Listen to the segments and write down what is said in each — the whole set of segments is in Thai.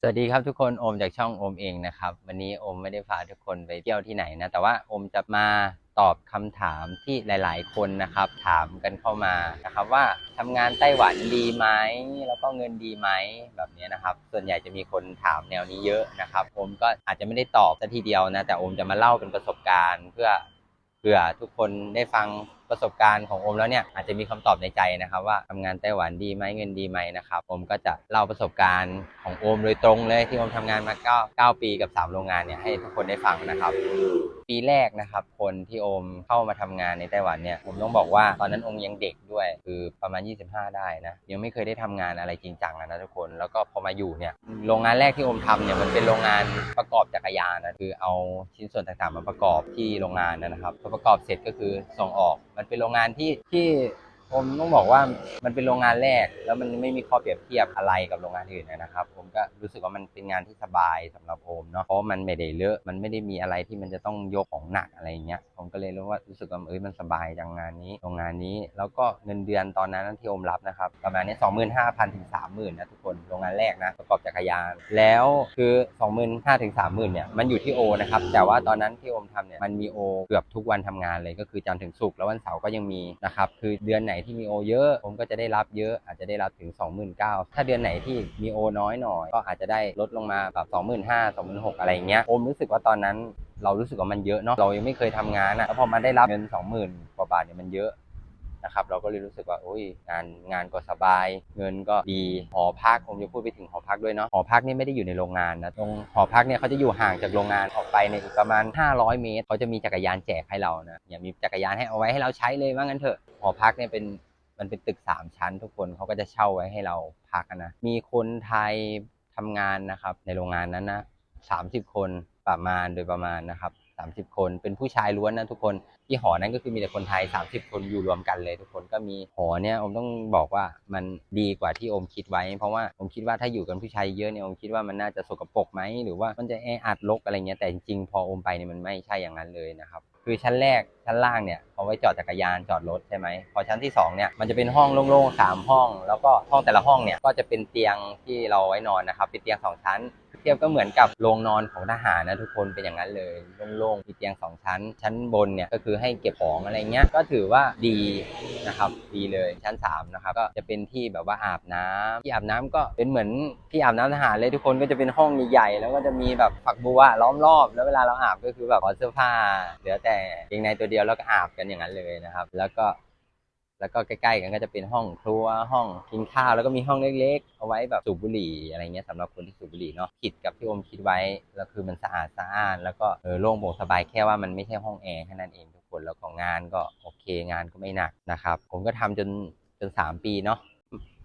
สวัสดีครับทุกคนโอมจากช่องโอมเองนะครับ วันนี้โอมไม่ได้พาทุกคนไปเที่ยวที่ไหนนะแต่ว่าโอมจะมาตอบคำถามที่หลาย ๆ คนนะครับ ถามกันเข้ามานะครับว่าทำงานไต้หวันดีไหมแล้วก็เงินดีไหมแบบนี้นะครับ ส่วนใหญ่จะมีคนถามแนวนี้เยอะนะครับโอมก็อาจจะไม่ได้ตอบซะทีเดียวนะแต่โอมจะมาเล่าเป็นประสบการณ์ เพื่อเผื่อทุกคนได้ฟังประสบการณ์ของโอมแล้วเนี่ยอาจจะมีคำตอบในใจนะครับ ว่าทำงานไต้หวันดีไหมเงินดีไหมนะครับโอมก็จะเล่าประสบการณ์ของโอมโดยตรงเลยที่โอมทำงานมา9 9ปีกับ 3 โรงงานเนี่ยให้ทุกคนได้ฟังนะครับ ปีแรกนะครับ คนที่โอมเข้ามาทำงานในไต้หวันเนี่ยผมต้องบอกว่าตอนนั้นโอมยังเด็กด้วย คือประมาณ 25 ได้นะยังไม่เคยได้ทำงานอะไรจริงจังนะทุกคนแล้วก็พอมาอยู่เนี่ยโรงงานแรกที่โอมทำเนี่ยมันเป็นโรงงานประกอบจักรยานนะคือเอาชิ้นส่วนต่างๆมาประกอบที่โรงงานนะครับพอประกอบเสร็จก็คือส่งออกมันเป็นโรงงานที่ที่ ผมต้องบอกว่ามันเป็นโรงงานแรก แล้วมันไม่มีข้อเปรียบเทียบอะไรกับโรงงานอื่นนะครับ ผมก็รู้สึกว่ามันเป็นงานที่สบายสำหรับโอมเนาะเพราะมันไม่ได้เลอะมันไม่ได้มีอะไรที่มันจะต้องยกของหนักอะไรเงี้ยผมก็เลยรู้ว่ารู้สึกว่าเอ้ยมันสบายจังงานนี้โรงงานนี้ แล้วก็เงินเดือนตอนนั้นที่โอมรับนะครับประมาณนี้สองหมื่นห้าพันถึงสามหมื่นนะทุกคนโรงงานแรกนะประกอบจักรยาน แล้วคือสองหมื่นห้าถึงสามหมื่นเนี่ยมันอยู่ที่โอนะครับแต่ว่าตอนนั้นที่โอมทำเนี่ยมันมีโอเกือบทุกวันทำงานเลยก็คือจันทร์ถึงศุกร์แล้ววันเสาร์ก็ยังมีนะครับคือเดือนไหนที่มีโอเยอะ ผมก็จะได้รับเยอะอาจจะได้รับถึง 29,000ถ้าเดือนไหนที่มีโอน้อยหน่อย ก็อาจจะได้ลดลงมาแบบ25,000 26,000อะไรอย่างเงี้ยผมรู้สึกว่าตอนนั้นเรารู้สึกว่ามันเยอะเนาะเรายังไม่เคยทำงานอะแล้วพอมาได้รับเงิน 20,000กว่าบาทเนี่ยมันเยอะ นะครับเราก็เลยรู้สึกว่าโอ้ยงานงานก็สบาย เงินก็ดีหอพักผมจะพูดไปถึงหอพักด้วยเนาะหอพักนี่ไม่ได้อยู่ในโรงงานนะตรงหอพักเนี่ยเขาจะอยู่ห่างจากโรงงานออกไปในอีกประมาณ 500 เมตรเขาจะมีจักรยานแจกให้เรานะอย่ามีจักรยานให้เอาไว้ให้เราใช้เลยว่างั้นเถอะหอพักเนี่ยเป็นมันเป็นตึก 3 ชั้น ทุกคนเขาก็จะเช่าไว้ให้เราพักนะมีคนไทยทำงานนะครับในโรงงานนั้นนะ30 คนประมาณโดยประมาณนะครับ 30 คน เป็นผู้ชายล้วนนะทุกคนที่หอนั้นก็คือมีแต่คนไทย 30 คนอยู่รวมกันเลย ทุกคนก็มีหอเนี่ยผมต้องบอกว่ามันดีกว่าที่อมคิดไว้ เพราะว่าผมคิดว่าถ้าอยู่กันผู้ชายเยอะเนี่ยอมคิดว่ามันน่าจะสกปรกไหมหรือว่ามันจะแออัดรกอะไรเงี้ยแต่จริงๆพออมไปเนี่ยมันไม่ใช่อย่างนั้นเลยนะครับคือชั้นแรกชั้นล่างเนี่ยเอาไว้จอดจักรยานจอดรถใช่ไหมพอชั้นที่สองเนี่ยมันจะเป็นห้องโล่งๆสามห้อง แล้วก็ห้องแต่ละห้องเนี่ยก็จะเป็นเตียงที่เราไว้นอนนะครับเป็นเตียงสองชั้น ทียบก็เหมือนกับโรงนอนของทหารนะทุกคนเป็นอย่างนั้นเลยโล่งๆมีเตียงสองชั้น ชั้นบนเนี่ยก็คือให้เก็บของอะไรเงี้ยก็ถือว่าดีนะครับดีเลยชั้นสามนะครับก็จะเป็นที่แบบว่าอาบน้ำที่อาบน้ำก็เป็นเหมือนที่อาบน้ำทหารเลยทุกคนก็จะเป็นห้องใหญ่ๆแล้วก็จะมีแบบฝักบัวล้อมรอบ แล้วเวลาเราอาบก็คือแบบถอดเสื้อผ้าเหลือแต่เกงในตัวเดียวแล้วก็อาบกันอย่างนั้นเลยนะครับ แล้วก็ แล้วก็ใกล้ๆกันก็จะเป็นห้องครัวห้องกินข้าวแล้วก็มีห้องเล็กๆ เอาไว้แบบสูบบุหรี่อะไรเงี้ยสำหรับคนที่สูบบุหรี่เนาะคิดกับที่อมคิดไว้แล้วคือมันสะอาดสะอ้าน แล้วก็เออโล่งโปร่งสบายแค่ว่ามันไม่ใช่ห้องแอร์แค่นั้นเองทุกคนแล้วของงานก็โอเคงานก็ไม่หนักนะครับผมก็ทำจนจนสามปีเนาะ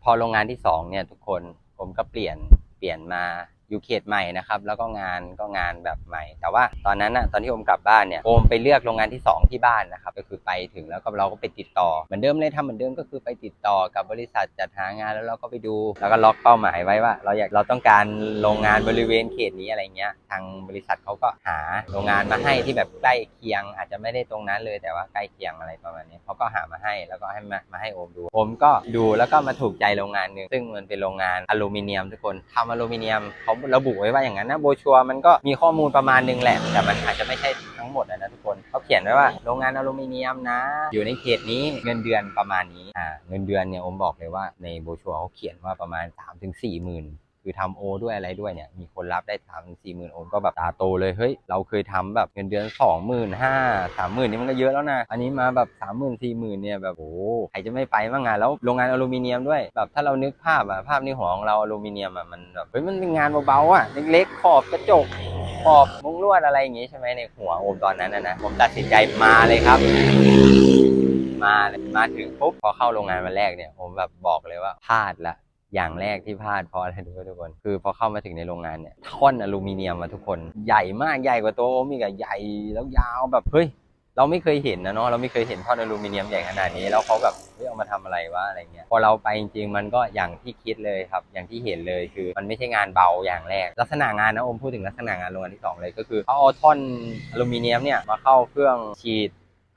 พอโรงงานที่สองเนี่ยทุกคนผมก็เปลี่ยนเปลี่ยนมา อยู่เขตใหม่นะครับ แล้วก็งานก็งานแบบใหม่ แต่ว่าตอนนั้นอะตอนที่โอมกลับบ้านเนี่ยโอมไปเลือกโรงงานที่สองที่บ้านนะครับ ก็คือไปถึงแล้วก็เราก็ไปติดต่อเหมือนเดิมเลยทำเหมือนเดิมก็คือไปติดต่อกับบริษัทจัดหางานแล้วเราก็ไปดู แล้วก็ล็อกเป้าหมายไว้ว่า เราอยากเราต้องการโรงงานบริเวณเขตนี้อะไรเงี้ยทางบริษัทเขาก็หาโรงงานมาให้ที่แบบใกล้เคียง อาจจะไม่ได้ตรงนั้นเลยแต่ว่าใกล้เคียงอะไรประมาณนี้เขาก็หามาให้แล้วก็ให้มามาให้โอมดูโอมก็ดูแล้วก็มาถูกใจโรงงานหนึ่งซึ่งมันเป็นโรงงานอลูมิเนียมทุกคนทำอลูมิเนียมเขาระบุไว้ว่าอย่างนั้นนะโบชัวมันก็มีข้อมูลประมาณนึงแหละ แต่มันอาจจะไม่ใช่ทั้งหมดนะทุกคนเขาเขียนไว้ว่าโรงงานอลูมิเนียมนะ อยู่ในเขตนี้เงินเดือนประมาณนี้อ่าเงินเดือนเนี่ยอมบอกเลยว่าในโบชัวเขาเขียนว่าประมาณ3-4ถึงหมื่น คือทำโอด้วยอะไรด้วยเนี่ยมีคนรับได้สามสี่หมื่นโอนก็แบบตาโตเลยเฮ้ยเราเคยทำแบบเงินเดือนสองหมื่นห้าสามหมื่นนี่มันก็เยอะแล้วนะอันนี้มาแบบสามหมื่นสี่หมื่นเนี่ยแบบโอ้ใครจะไม่ไปบ้างงานแล้วโรงงานอลูมิเนียมด้วยแบบถ้าเรานึกภาพอะภาพในหัวของเราอลูมิเนียมอะมันแบบเฮ้ยมันเป็นงานเบาๆอะเล็กๆขอบกระจกขอบมุ้งลวดอะไรอย่างงี้ใช่ไหมในหัวโอมตอนนั้นนะนะผมตัดสินใจมาเลยครับมามาถึงปุ๊บพอเข้าโรงงานวันแรกเนี่ย ผมแบบบอกเลยว่าพลาดละ อย่างแรกที่พลาดเพราะอะไรรู้ไหมทุกคน คือพอเข้ามาถึงในโรงงานเนี่ยท่อนอลูมิเนียมมาทุกคนใหญ่มากใหญ่กว่าตัวโอมอีกอะใหญ่แล้วยาวแบบเฮ้ยเราไม่เคยเห็นนะเนาะเราไม่เคยเห็นท่อนอลูมิเนียมใหญ่ขนาดนี้แล้วเขาแบบเฮ้ยเอามาทำอะไรวะอะไรเงี้ยพอเราไปจริงๆมันก็อย่างที่คิดเลยครับอย่างที่เห็นเลยคือมันไม่ใช่งานเบาอย่างแรก ลักษณะงานนะอมพูดถึงลักษณะงานโรงงานที่สองเลยก็คือเขาเอาท่อนอลูมิเนียมเนี่ยมาเข้าเครื่องฉีด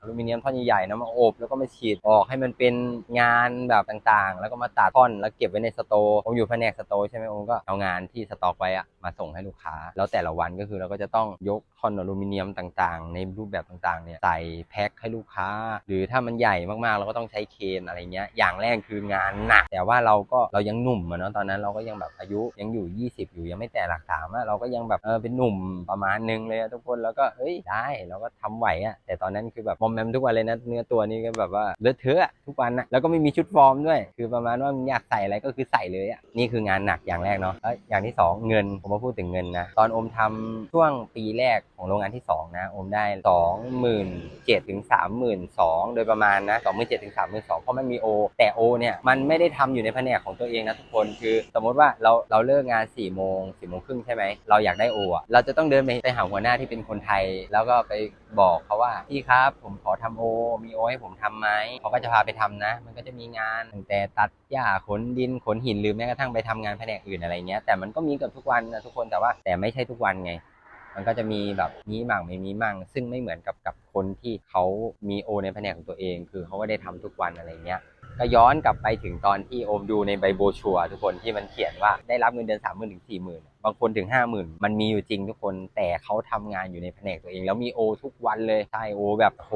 ลูมิเนียมท่อนใหญ่ๆนะมาอบแล้วก็มาฉีดออกให้มันเป็นงานแบบต่างๆ แล้วก็มาตัดท่อนแล้วเก็บไว้ในสโตร์ผมอยู่แผนกสโตร์ใช่ไหมผมก็เอางานที่สต็อกไว้อะมาส่งให้ลูกค้า แล้วแต่ละวันก็คือเราก็จะต้องยกท่อนอลูมิเนียมต่างๆ ในรูปแบบต่างๆเนี่ยใส่แพ็คให้ลูกค้า หรือถ้ามันใหญ่มากๆเราก็ต้องใช้เคนอะไรเงี้ยอย่างแรกคืองานหนักแต่ว่าเราก็เรายังหนุ่มอะเนาะตอนนั้นเราก็ยังแบบอายุยังอยู่ 20 อยู่ยังไม่แต่หลักสามอะเราก็ยังแบบเออเป็นหนุ่มประมาณนึงเลยอะทุกคนแล้วก็เฮ้ยได้เราก็ทำไหวอะแต่ตอนนั้นคือแบบมอมแมมทุกวันเลยนะเนื้อตัวนี้ก็แบบว่าเลอะเทอะอะทุกวันนะแล้วก็ไม่มีชุดฟอร์มด้วย คือประมาณว่ามึงอยากใส่อะไรก็คือใส่เลยอะนี่คืองานหนักอย่างแรกเนาะแล้วอย่างที่สองเงินผมมาพูดถึงเงินนะตอนอมทำช่วงปีแรกของโรงงานที่สองนะอมได้สองหมื่นเจ็ดถึงสามหมื่นสองโดยประมาณนะสองหมื่นเจ็ดถึงสามหมื่นสองเพราะมันมีโอแต่โอเนี่ยมันไม่ได้ทำอยู่ในแผนกของตัวเองนะทุกคนคือ สมมติว่าเราเราเลิกงาน4ี่โมงสี่โมงครึ่งใช่ไหมเราอยากได้โออะเราจะต้องเดินไปไปหาหัวหน้าที่เป็นคนไทย แล้วก็ไปบอกเขาว่าพี่ครับผมขอทำโอ มีโอให้ผมทำไหมเขาก็จะพาไปทำนะ มันก็จะมีงานตั้งแต่ตัดหญ้าขนดินขนหินหรือแม้กระทั่งไปทำงานแผนกอื่นอะไรเงี้ยแต่มันก็มีเกับทุกวันนะทุกคนแต่ว่าแต่ไม่ใช่ทุกวันไงมันก็จะมีแบบมีมั่งไม่มีมั่ง ซึ่งไม่เหมือนกับกับคนที่เขามีโอในแผนกของตัวเอง คือเขาก็ได้ทำทุกวันอะไรเงี้ย ก็ย้อนกลับไปถึงตอนที่โอมดูในใบโบชัวทุกคนที่มันเขียนว่าได้รับเงินเดือนสามหมื่นถึงสี่หมื่นบางคนถึงห้าหมื่นมันมีอยู่จริงทุกคนแต่เขาทำงานอยู่ในแผนกตัวเอง แล้วมีโอทุกวันเลยใช่โอแบบโห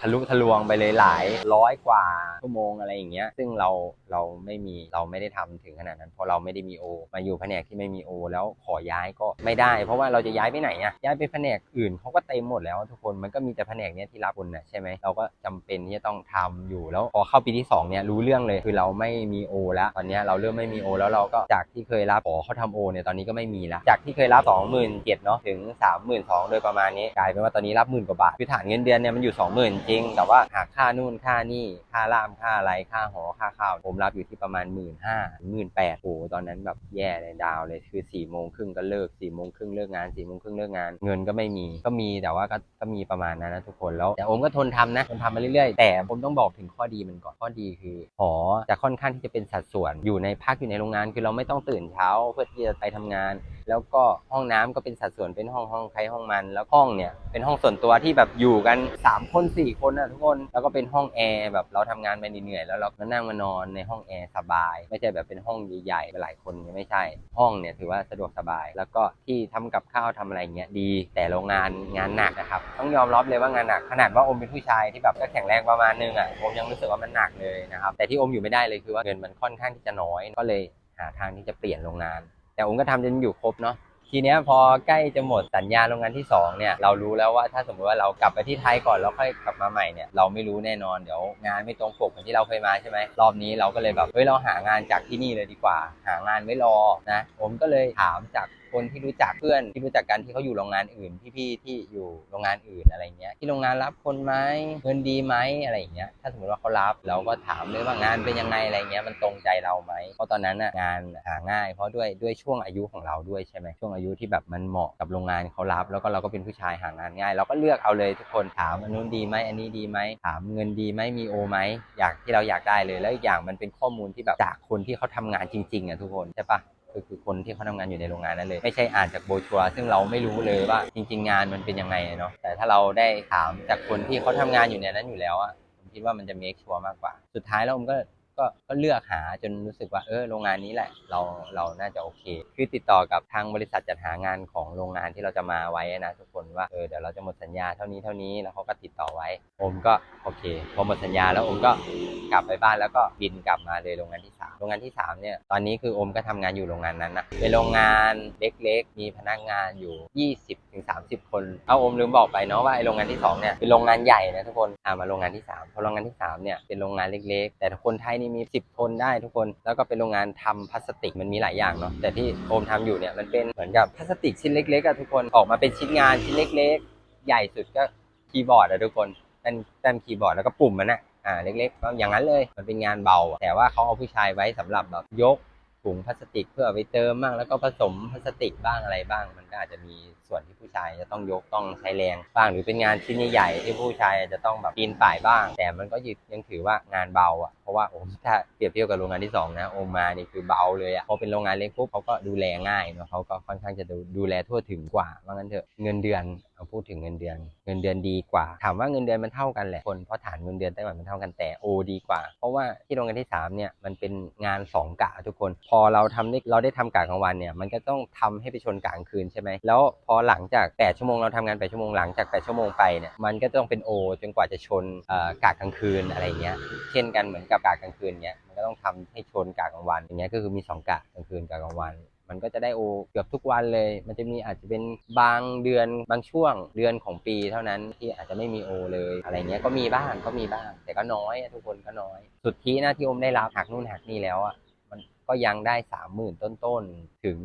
ทะลุทะลวงไปเลยหลายร้อยกว่าชั่วโมงอะไรอย่างเงี้ยซึ่งเราเราไม่มีเราไม่ได้ทำถึงขนาดนั้นเพราะเราไม่ได้มีโอมาอยู่แผนกที่ไม่มีโอแล้วขอย้ายก็ไม่ได้ เพราะว่าเราจะย้ายไปไหนอะย้ายไปแผนกอื่นเขาก็เต็มหมดแล้วทุกคนมันก็มีแต่แผนกเนี้ยที่รับคนนะใช่ไหมเราก็จำเป็นที่จะต้องทำอยู่แล้วพอเข้าปีที่สองเนี่ยรู้เรื่องเลยคือเราไม่มีโอแล้วตอนนี้เราเริ่มไม่มีโอแล้วเราก็จากที่เคยรับขอเขาทำโอเนี่ยตอนนี้ก็ไม่มีแล้วจากที่เคยรับ 2 7 0 0 0เนาะถึง 3 2 0 0 0โดยประมาณนี้กลายเป็นว่าตอนนี้รับหมื่นกว่าบาทคือฐานเงินเดือนเนี่ยมันอยู่ 20,000 จริง แต่ว่าหากค่านู่นค่านี่ค่าล่ามค่าอะไรค่าหอค่าข้าว ผมรับอยู่ที่ประมาณ 1 5ื่นห้าหมื่นแปดโอ้ตอนนั้นแบบแย่เลยดาวเลยคือ4ี่โมงครึ่งก็เลิก4ี่โมงครึ่งเลิกงาน4ี่โมงครึ่งเลิกงานเงินก็ไม่มีก็มีแต่ว่าก็ก็มีประมาณนั้นนะทุกคนแล้วแต่ผมก็ทนทำนะทนทำมาเรื่อยๆ แต่ผมต้องบอกถึงข้อดีมันก่อนข้อดีคือหอจะค่อนข้างที่จะเป็นสัดส่วนอยู่ในพักอยู่ในโรงงาน คือเราไม่ต้องตื่นเช้าเพื่อที่จะไปทำงาน แล้วก็ห้องน้ำก็เป็นสัดส่วนเป็นห้องห้องใครห้องมัน แล้วห้องเนี่ยเป็นห้องส่วนตัวที่แบบอยู่กัน 3 คน 4 คนนะทุกคน แล้วก็เป็นห้องแอร์แบบเราทำงานไปเหนื่อยแล้วเราก็นั่งมานอนในห้องแอร์สบาย ไม่ใช่แบบเป็นห้องใหญ่ๆหลายคนไม่ใช่ ห้องเนี่ยถือว่าสะดวกสบาย แล้วก็ที่ทำกับข้าวทำอะไรเงี้ยดี แต่โรงงานงานหนักนะครับต้องยอมรับเลยว่างานหนักขนาดว่าอมเป็นผู้ชายที่แบบก็แข็งแรงประมาณนึงอะผมยังรู้สึกว่ามันหนักเลยนะครับแต่ที่อมอยู่ไม่ได้เลยคือว่าเงินมันค่อนข้างที่จะน้อยก็เลยหาทางที่จะเปลี่ยนโรงงาน แต่องค์ก็ทำจนอยู่ครบเนาะทีเนี้ยพอใกล้จะหมดสัญญาโรงงานที่2เนี่ยเรารู้แล้วว่าถ้าสมมติว่าเรากลับไปที่ไทยก่อนแล้วค่อยกลับมาใหม่เนี่ยเราไม่รู้แน่นอนเดี๋ยวงานไม่ตรงปกเหมือนที่เราเคยมาใช่ไหมรอบนี้เราก็เลยแบบเฮ้ยเราหางานจากที่นี่เลยดีกว่า หางานไม่รอนะผมก็เลยถามจาก คนที่รู้จักเพื่อนที่รู้จักกันที่เขาอยู่โรงงานอื่นพี่ๆที่อยู่โรงงานอื่นอะไรเงี้ยที่โรงงานรับคนไหมเงินดีไหมอะไรเงี้ยถ้าสมมติว่าเขารับเราก็ถามเลยว่างานเป็นยังไงอะไรเงี้ยมันตรงใจเราไหมเพราะตอนนั้นน่ะงานหาง่าย เพราะด้วยด้วยช่วงอายุของเราด้วยใช่ไหมช่วงอายุที่แบบมันเหมาะกับโรงงานเขารับ แล้วก็เราก็เป็นผู้ชายหางานง่าย เราก็เลือกเอาเลยทุกคนถามอันนู้นดีไหมอันนี้ดีไหมถามเงินดีไหมมีโอไหมอยากที่เราอยากได้เลยแล้วอีกอย่างมันเป็นข้อมูลที่แบบจากคนที่เขาทำงานจริงๆอะทุกคนใช่ปะ ก็คือคนที่เขาทำงานอยู่ในโรงงานนั้นเลย ไม่ใช่อ่านจากโบชัว ซึ่งเราไม่รู้เลยว่าจริง ๆ งานมันเป็นยังไงเนาะแต่ถ้าเราได้ถามจากคนที่เขาทำงานอยู่ในนั้นอยู่แล้วอะผมคิดว่ามันจะเมคชัวร์มากกว่า สุดท้ายแล้วผมก็ก็ก็เลือกหาจนรู้สึกว่าเออโรงงานนี้แหละ เราเราน่าจะโอเค คือติดต่อกับทางบริษัทจัดหางานของโรงงานที่เราจะมาไว้นะทุกคนว่าเออเดี๋ยวเราจะหมดสัญญาเท่านี้เท่านี้แล้วเขาก็ติดต่อไว้ ผมก็โอเค พอหมดสัญญาแล้วผมก็กลับไปบ้านแล้วก็บินกลับมาเลยโรงงานที่ โรงงานที่สามเนี่ยตอนนี้คือโอมก็ทำงานอยู่โรงงานนั้นนะเป็นโรงงานเล็กๆ มีพนักงานอยู่ 20ถึง30 คน เอาโอมลืมบอกไปเนาะว่าไอโรงงานที่สองเนี่ยเป็นโรงงานใหญ่นะทุกคนอ่ามาโรงงานที่สามพอโรงงานที่สามเนี่ยเป็นโรงงานเล็ก ๆ แต่คนไทยนี่มี 10 คนได้ทุกคน แล้วก็เป็นโรงงานทำพลาสติกมันมีหลายอย่างเนาะแต่ที่โอมทำอยู่เนี่ยมันเป็นเหมือนกับพลาสติกชิ้นเล็กๆอะทุกคนออกมาเป็นชิ้นงานชิ้นเล็ก ๆ ใหญ่สุดก็คีย์บอร์ดอะทุกคนแป้นแป้นคีย์บอร์ดแล้วก็ปุ่มมันอะ อ่าเล็กๆก็อย่างนั้นเลย มันเป็นงานเบา แต่ว่าเขาเอาผู้ชายไว้สำหรับแบบยกถุงพลาสติกเพื่อไปเติมบ้างแล้วก็ผสมพลาสติกบ้างอะไรบ้าง มันก็อาจจะมีส่วนที่ผู้ชายจะต้องยกต้องใช้แรงบ้างหรือเป็นงานชิ้นใหญ่ๆที่ผู้ชายจะต้องแบบปีนป่ายบ้าง แต่มันก็ยังถือว่างานเบาอะเพราะว่าโอมถ้าเปรียบเทียบกับโรงงานที่สองนะโอมมานี่คือเบาเลยอะพอเป็นโรงงานเล็กปุ๊บเขาก็ดูแลง่ายเนาะเขาก็ค่อนข้างจะดูดูแลทั่วถึงกว่าว่างั้นเถอะเงินเดือนเอาพูดถึงเงินเดือน เงินเดือนดีกว่า ถามว่าเงินเดือนมันเท่ากันแหละคนเพราะฐานเงินเดือนไต้หวันมันเท่ากันแต่โอดีกว่า เพราะว่าที่โรงงานที่สามเนี่ยมันเป็นงานสองกะทุกคน พอเราทำได้เราได้ทำกะกลางวันเนี่ยมันก็ต้องทำให้ไปชนกะกลางคืนใช่ไหมแล้วพอหลังจาก 8 ชั่วโมงเราทำงาน 8 ชั่วโมงหลังจาก 8 ชั่วโมงไปเนี่ยมันก็ต้องเป็นโอจนกว่าจะชนกะกลางคืนอะไรเงี้ยเช่นกันเหมือนกับกะกลางคืนเนี้ยมันก็ต้องทำให้ชนกะกลางวันอย่างเงี้ยก็คือมีสองกะกลางคืนกะกลางวัน มันก็จะได้โอเกือบทุกวันเลย มันจะมีอาจจะเป็นบางเดือนบางช่วงเดือนของปีเท่านั้นที่อาจจะไม่มีโอเลยอะไรเงี้ยก็มีบ้างก็มีบ้าง แต่ก็น้อยทุกคนก็น้อย สุดที่หนะที่โอมได้รับหักนู่นหักนี่แล้วอะมันก็ยังได้สามหมื่นต้นๆถึง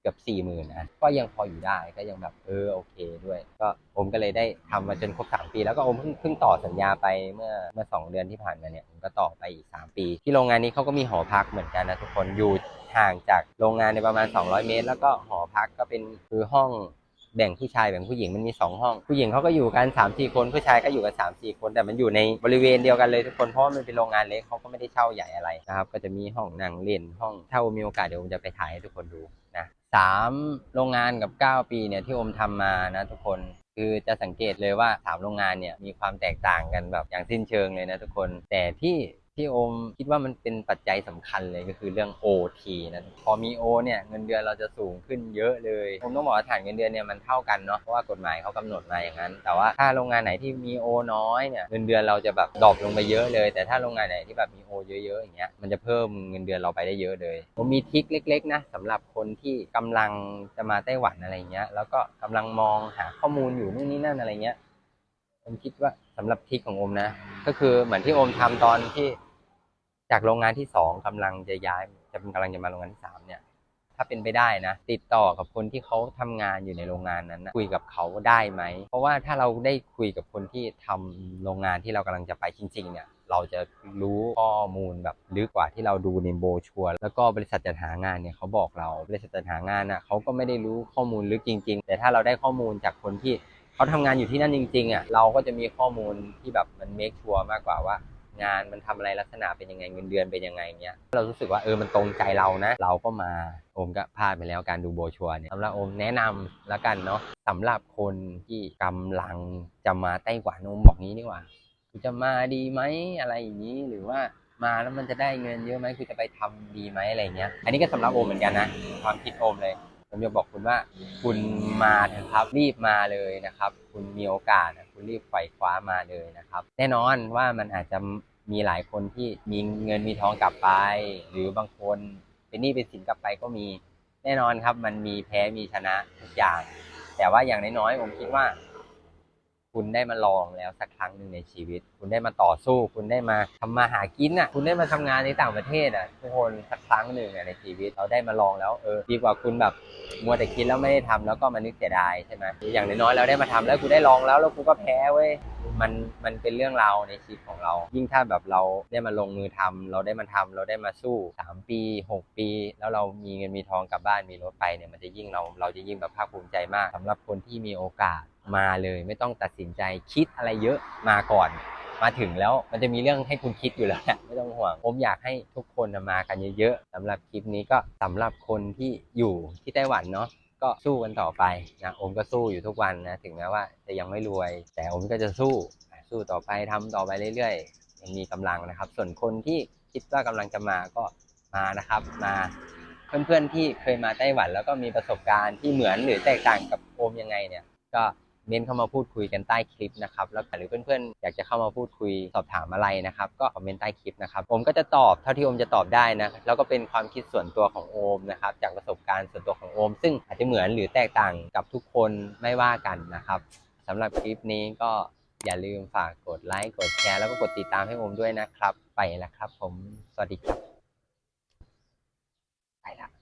เกือบสี่หมื่นนะก็ยังพออยู่ได้ก็ยังแบบเออโอเคด้วย ก็โอมก็เลยได้ทำมาจนครบสามปี แล้วก็โอมเพิ่งเพิ่งต่อสัญญาไปเมื่อเมื่อสองเดือนที่ผ่านมาเนี่ยผมก็ต่อไปอีกสามปี ที่โรงงานนี้เขาก็มีหอพักเหมือนกันนะทุกคนอยู่ ห่างจากโรงงานในประมาณ 200 เมตร แล้วก็หอพักก็เป็นคือห้องแบ่งผู้ชายแบ่งผู้หญิงมันมี 2 ห้อง ผู้หญิงเขาก็อยู่กัน3 4คนผู้ชายก็อยู่กัน3 4คน แต่มันอยู่ในบริเวณเดียวกันเลยทุกคนเพราะมันเป็นโรงงานเล็กเขาก็ไม่ได้เช่าใหญ่อะไรนะครับก็จะมีห้องนั่งเล่นห้องถ้ามีโอกาสเดี๋ยวผมจะไปถ่ายให้ทุกคนดูนะสามโรงงานกับ 9 ปีเนี่ยที่อมทำมานะทุกคนคือจะสังเกตเลยว่าสามโรงงานเนี่ยมีความแตกต่างกันแบบอย่างสิ้นเชิงเลยนะทุกคน แต่ที่ ที่โอมคิดว่ามันเป็นปัจจัยสำคัญเลยก็คือเรื่อง OT นะพอมี O เนี่ยเงินเดือนเราจะสูงขึ้นเยอะเลยผมต้องบอกว่าฐานเงินเดือนเนี่ยมันเท่ากันเนาะเพราะว่ากฎหมายเขากำหนดมาอย่างนั้น แต่ว่าถ้าโรงงานไหนที่มี O น้อยเนี่ยเงินเดือนเราจะแบบดรอปลงไปเยอะเลย แต่ถ้าโรงงานไหนที่แบบมี O เยอะๆอย่างเงี้ยมันจะเพิ่มเงินเดือนเราไปได้เยอะเลยผมมีทริคเล็ก ๆ นะสำหรับคนที่กำลังจะมาไต้หวันอะไรเงี้ยแล้วก็กำลังมองหาข้อมูลอยู่นู่นนี่นั่นอะไรเงี้ยผมคิดว่าสำหรับทริคของโอมนะ ก็คือเหมือนที่โอมทำตอนที่ จากโรงงานที่สองกำลังจะย้าย จะกำลังจะมาโรงงานที่สามเนี่ย ถ้าเป็นไปได้นะ ติดต่อกับคนที่เขาทำงานอยู่ในโรงงานนั้นนะคุยกับเขาได้ไหม เพราะว่าถ้าเราได้คุยกับคนที่ทำโรงงานที่เรากำลังจะไปจริง ๆ เนี่ย เราจะรู้ข้อมูลแบบลึกกว่าที่เราดูในโบรชัวร์แล้วก็บริษัทจัดหางานเนี่ยเขาบอกเราบริษัทจัดหางานน่ะเขาก็ไม่ได้รู้ข้อมูลลึกจริง ๆ แต่ถ้าเราได้ข้อมูลจากคนที่เขาทำงานอยู่ที่นั่นจริงๆอะเราก็จะมีข้อมูลที่แบบมันเมคชัวร์มากกว่าว่า งานมันทำอะไรลักษณะเป็นยังไงเงินเดือนเป็นยังไงเงี้ยเรารู้สึกว่าเออมันตรงใจเรานะ เราก็มาโอมก็พลาดไปแล้วการดูโบชัวเนี่ยสำหรับโอมแนะนำแล้วกันเนาะสำหรับคนที่กำลังจะมาไต้หวันโอมบอกงี้ดีกว่าคุณจะมาดีไหมอะไรอย่างนี้หรือว่ามาแล้วมันจะได้เงินเยอะไหมคุณจะไปทำดีไหมอะไรเงี้ยอันนี้ก็สำหรับโอมเหมือนกันนะความคิดโอมเลย ผมจะบอกคุณว่า คุณมาเถอะครับรีบมาเลยนะครับ คุณมีโอกาสนะคุณรีบไขว่คว้ามาเลยนะครับ แน่นอนว่ามันอาจจะมีหลายคนที่มีเงินมีทองกลับไป หรือบางคนเป็นหนี้เป็นสินกลับไปก็มีแน่นอนครับ มันมีแพ้มีชนะทุกอย่าง แต่ว่าอย่างน้อยๆผมคิดว่า คุณได้มาลองแล้วสักครั้งหนึ่งในชีวิต คุณได้มาต่อสู้ คุณได้มาทำมาหากินอะ คุณได้มาทำงานในต่างประเทศอะทุกคนสักครั้งหนึ่งอะในชีวิตเราได้มาลองแล้วเออดีกว่าคุณแบบมัวแต่คิดแล้วไม่ได้ทำแล้วก็มานึกเสียดายใช่ไหมอย่างน้อยๆเราได้มาทำแล้วกูได้ลองแล้วแล้วกูก็แพ้เว้ยมันมันเป็นเรื่องราวในชีวิตของเรา ยิ่งถ้าแบบเราได้มาลงมือทำเราได้มาทำเราได้มาสู้สามปีหกปี แล้วเรามีเงินมีทองกลับบ้านมีรถไปเนี่ยมันจะยิ่งเราเราจะยิ่งแบบภาคภูมิใจมากสำหรับคนที่มีโอกาส มาเลยไม่ต้องตัดสินใจคิดอะไรเยอะมาก่อน มาถึงแล้วมันจะมีเรื่องให้คุณคิดอยู่แล้วแหละไม่ต้องห่วง ผมอยากให้ทุกคนมากันเยอะๆสำหรับคลิปนี้ก็สำหรับคนที่อยู่ที่ไต้หวันเนาะก็สู้กันต่อไปนะโอมก็สู้อยู่ทุกวันนะถึงแม้ว่าจะยังไม่รวย แต่โอมก็จะสู้สู้ต่อไปทำต่อไปเรื่อยๆยังมีกำลังนะครับ ส่วนคนที่คิดว่ากำลังจะมาก็มานะครับ มาเพื่อนๆที่เคยมาไต้หวัน แล้วก็มีประสบการณ์ที่เหมือนหรือแตกต่างกับโอมยังไงเนี่ย ก็ เม้นเข้ามาพูดคุยกันใต้คลิปนะครับแล้วหรือเพื่อนๆอยากจะเข้ามาพูดคุยสอบถามอะไรนะครับก็คอมเมนต์ใต้คลิปนะครับผมก็จะตอบเท่าที่โอมจะตอบได้นะแล้วก็เป็นความคิดส่วนตัวของโอมนะครับจากประสบการณ์ส่วนตัวของโอม ซึ่งอาจจะเหมือนหรือแตกต่างกับทุกคนไม่ว่ากันนะครับสำหรับคลิปนี้ก็อย่าลืมฝากกดไลค์กดแชร์แล้วก็กดติดตามให้โอมด้วยนะครับ ไปแล้วครับผม สวัสดีครับ ไปละ